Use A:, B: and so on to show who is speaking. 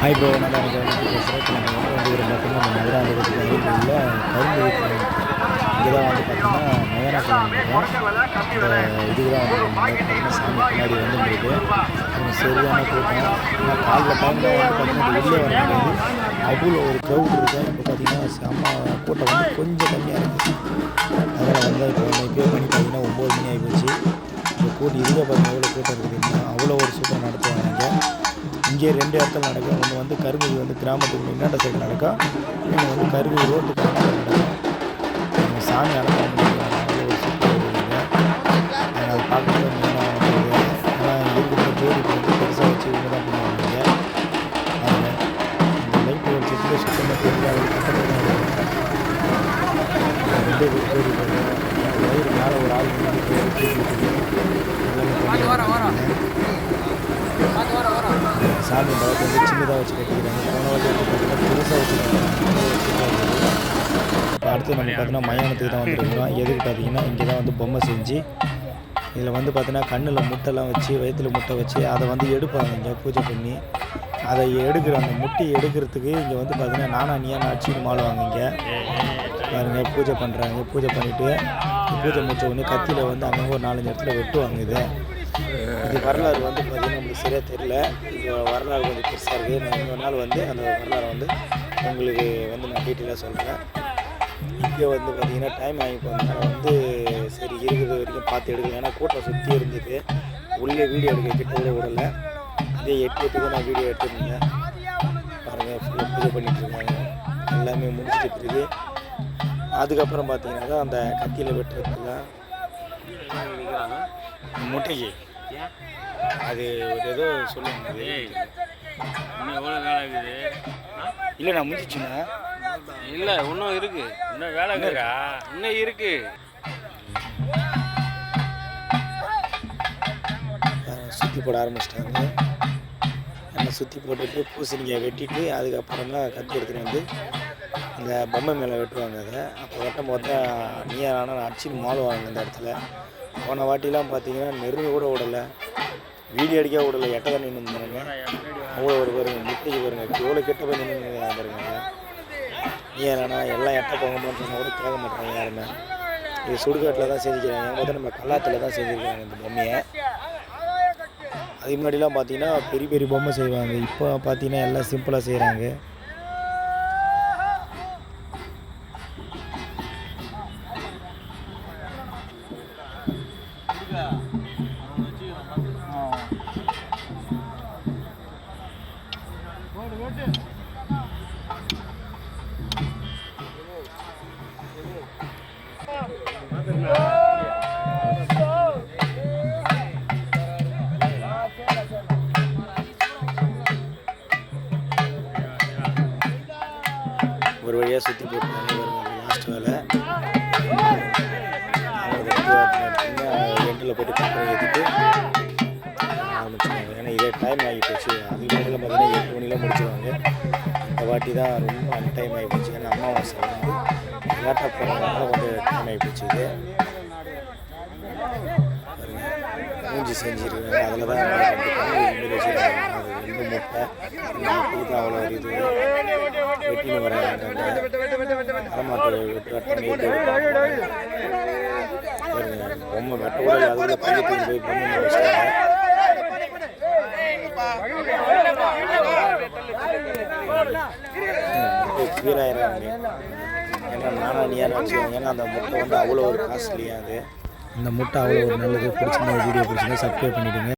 A: Hi bro நான் வந்து பேசுகிறேன் நம்ம வந்து ஒரு பார்த்தீங்கன்னா நம்ம மதுராந்தகத்துக்கு அருகில் உள்ள கரும்பு வீட்டில் இங்கே தான் வந்து பார்த்தீங்கன்னா மயான கோயில் இதுக்கு தான் வந்து பார்த்தீங்கன்னா சாமி பின்னாடி வந்துருக்கு சரியான கூட்டம். காலில் டைமில் வந்து பார்த்தீங்கன்னா இந்த வர முடியாது அவ்வளோ ஒரு க்ரௌட் இருக்குது இப்போ பார்த்தீங்கன்னா செம்ம கூட்டம். வந்து கொஞ்சம் கம்மியாக இருந்துச்சு அதனால் வந்து இப்போ இப்போ மணி பார்த்தீங்கன்னா ஒம்பது மணி ஆகி போச்சு. கூட்டம் இதுவே பார்த்தீங்கன்னா எவ்வளோ கூட்டம் இருக்குதுன்னா. அவ்வளோ ஒரு சூப்பர் நடத்துவாங்க. இங்கே ரெண்டு இடத்துல நடக்கும் ஒன்று வந்து கருங்குடி வந்து கிராமத்துக்கு முன்னாடி சைடு நடக்கும் இன்னும் வந்து கருங்குடி ரோட்டுக்கு நடக்கும் சாமி அனுப்ப ஒரு பார்க்குறது வந்து ஆனால் இருக்கிற வந்து பெருசாக வச்சு இவங்க தான் பண்ணுவாங்க. இந்த லைட் சுத்தமாக தெரியல ரெண்டு பேர் வயிறு மேலே ஒரு ஆள் நின்று போய் தூக்கிட்டு எல்லாமே பண்ணிட்டு சாமி இந்த வாட்டி வந்து சின்னதாக வச்சு கட்டிக்கிறாங்க. போன வாட்டி வந்து பார்த்தீங்கன்னா பெருசாக வச்சு இப்போ அடுத்து நம்ம பார்த்தீங்கன்னா மயானத்துக்கு தான் வந்துருக்கிறோம் எதுக்கு பார்த்தீங்கன்னா இங்கே தான் வந்து பொம்மை செஞ்சு இதில் வந்து பார்த்தீங்கன்னா கண்ணில் முட்டைலாம் வச்சு வயிற்றுல முட்டை வச்சு அதை வந்து எடுப்பாங்க இங்கே பூஜை பண்ணி. அதை எடுக்கிற அந்த முட்டையை எடுக்கிறதுக்கு இங்கே வந்து பார்த்தீங்கன்னா நானா நீயா நாச்சின்னு மாடுவாங்க இங்கே. பாருங்க பூஜை பண்ணுறாங்க பூஜை பண்ணிவிட்டு பூஜை முடிச்ச உடனே கத்தியில் வந்து அங்கங்கே ஒரு நாலஞ்சு இடத்துல வெட்டுவாங்க இதை. இது வரலாறு வந்து பார்த்தீங்கன்னா நம்மளுக்கு சரியாக தெரியல. இது வரலாறு கொஞ்சம் பெருசாக இருக்குது நான் இன்னொரு நாள் வந்து அந்த வரலாறு வந்து உங்களுக்கு வந்து நான் டீட்டெயிலாக சொல்கிறேன் இங்கே வந்து பார்த்தீங்கன்னா டைம் ஆகி போனதுனால வந்து சரி இருக்கிறது வரைக்கும் பார்த்து எடுக்கல. ஏன்னா கூட்டம் சுற்றி இருந்தது. உள்ளே வீடியோ எடுக்க கிட்ட கூட விடலை. இதே எட்டு எட்டுக்கு நான் வீடியோ எடுத்துருந்தேன். பாருங்கள் ஃபுல்லாக பூஜை பண்ணிகிட்ருக்காங்க எல்லாமே முடிச்சிட்டு பிறகு அதுக்கப்புறம் பார்த்தீங்கன்னா அந்த கத்தியில் வெட்டுறதுலாம் முட்டைக்கு. அது ஒரு ஏதோ சொல்லுங்க அது.
B: இன்னும் எவ்வளோ வேலை இருக்குது?
A: இல்லை நான் முடிச்சிச்சுண்ணா
B: இல்லை இன்னும் இருக்கு. இன்னும் வேலை இருக்குடா இன்னும் இருக்கு.
A: சுற்றி போட ஆரம்பிச்சிட்டாங்க. எல்லாம் சுற்றி போட்டுட்டு பூசணிக்காய் வெட்டிட்டு அதுக்கப்புறம் தான் கத்தி எடுத்துகிட்டு வந்து அந்த பொம்மை மேலே வெட்டுவாங்க அதை. அப்போ வெட்டும் போது தான் நீயா ஆனால் அடிச்சுன்னு மாளுவாங்க இந்த இடத்துல. போன வாட்டிலாம் பார்த்தீங்கன்னா நெருங்க கூட விடலை வீடியோ அடிக்க விடலை எட்ட தான் நின்று அவ்வளோ ஒரு பாருங்க முட்டைக்கு பாருங்க. எவ்வளோ கெட்ட போய் நின்று பாருங்க. நீயா எல்லாம் எட்ட போக மாட்டேங்க கூட கேட்க மாட்டாங்க யாருமே. இது சுடுகாட்டில் தான் செஞ்சுக்கிறாங்க பார்த்தா நம்ம கல்லாத்தில் தான் செஞ்சுருக்காங்க இந்த பொம்மையை. அதுக்கு முன்னாடிலாம் பார்த்தீங்கன்னா பெரிய பெரிய பொம்மை செய்வாங்க. இப்போ பார்த்தீங்கன்னா எல்லாம் சிம்பிளாக செய்கிறாங்க ஒரு வழியாக சுற்றி போட்டு லாஸ்ட் வேலை ரெண்டில் போட்டு கம்பெனி ஏற்றிட்டு ஆரம்பிச்சுருவாங்க ஏன்னா இதே டைம் ஆகி போச்சு. அதுக்கு முன்னாடி பார்த்தீங்கன்னா எட்டு மணிலாம் முடிச்சிருவாங்க. இந்த வாட்டி தான் ரொம்ப அன் டைம் ஆகி போச்சு. ஏன்னா அமாவாசை வந்து லேட்டாக போகிறதுனால கொஞ்சம் டைம் ஆகி போச்சு இது. மூஞ்சி செஞ்சுருக்காங்க. அதில் தான் ரெண்டு வச்சுருக்காங்க அது முட்டை. இந்த அவ்வளோ இது வெட்டின்னு வராங்க வெட்டு பொம்மை வெட்ட கூட அதில் போய் பொம்மை வச்சுட்டாங்க கீழாயிரம் ஏன்னா நானா நீயா வச்சுக்கோங்க. ஏன்னா அந்த முட்டை வந்து அவ்வளோ ஒரு காஸ்ட்லியாக அது. இந்த முட்டை அவ்வளோ ஒரு நல்லது. பிடிச்சிருந்தா வீடியோ பிடிச்சிருந்தா சப்ஸ்கிரைப் பண்ணிவிடுங்க